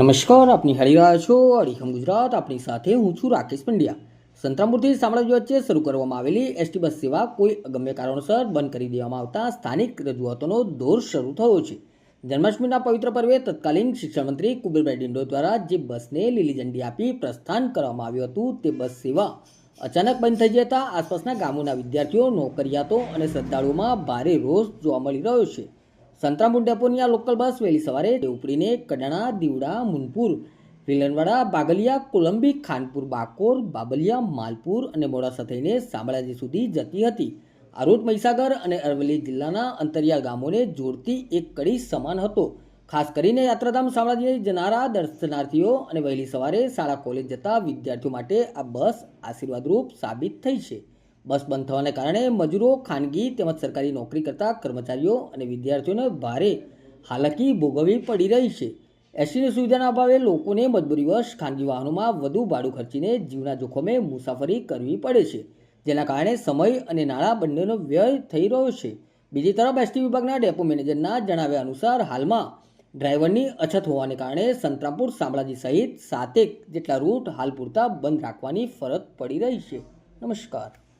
નમસ્કાર, આપની હરી રહ્યા છો અડીખમ ગુજરાત આપણી સાથે હું છું રાકેશ પંડ્યા. સંતરામપુરથી સામ્રાજ્ય વચ્ચે શરૂ કરવામાં આવેલી એસટી બસ સેવા કોઈ અગમ્ય કારણોસર બંધ કરી દેવામાં આવતા સ્થાનિક રજૂઆતોનો દોર શરૂ થયો છે. જન્માષ્ટમીના પવિત્ર પર્વે તત્કાલીન શિક્ષણમંત્રી કુબેરભાઈ ડિંડો દ્વારા જે બસને લીલી ઝંડી આપી પ્રસ્થાન કરવામાં આવ્યું હતું તે બસ સેવા અચાનક બંધ થઈ જતા આસપાસના ગામોના વિદ્યાર્થીઓ, નોકરિયાતો અને શ્રદ્ધાળુઓમાં ભારે રોષ જોવા મળી રહ્યો છે. સંતરામપુર ડેપોની આ લોકલ બસ વહેલી સવારે ઉપડીને કડાણા, દીવડા, મુનપુર વિલનવાડા બાગલિયા, કોલંબી, ખાનપુર, બાકોર, બાબલિયા, માલપુર અને મોડાસા થઈને શામળાજી સુધી જતી હતી. આ રૂટ મહીસાગર અને અરવલ્લી જિલ્લાના અંતરિયાળ ગામોને જોડતી એક કડી સમાન હતો. ખાસ કરીને યાત્રાધામ શામળાજી જનારા, દર્શનાર્થીઓ અને વહેલી સવારે શાળા કોલેજ જતા વિદ્યાર્થીઓ માટે આ બસ આશીર્વાદરૂપ સાબિત થઈ છે. બસ બંધ થવાને કારણે મજૂરો, ખાનગી તેમજ સરકારી નોકરી કરતા કર્મચારીઓ અને વિદ્યાર્થીઓને ભારે હાલાકી ભોગવવી પડી રહી છે. એસટીની સુવિધાના અભાવે લોકોને મજબૂરીવશ ખાનગી વાહનોમાં વધુ ભાડું ખર્ચીને જીવના જોખમે મુસાફરી કરવી પડે છે, જેના કારણે સમય અને નાણાં બંનેનો વ્યય થઈ રહ્યો છે. બીજી તરફ, એસટી વિભાગના ડેપો મેનેજરના જણાવ્યા અનુસાર, હાલમાં ડ્રાઈવરની અછત હોવાને કારણે સંતરામપુર શામળાજી સહિત સાતેક જેટલા રૂટ હાલ પૂરતા બંધ રાખવાની ફરજ પડી રહી છે. નમસ્કાર.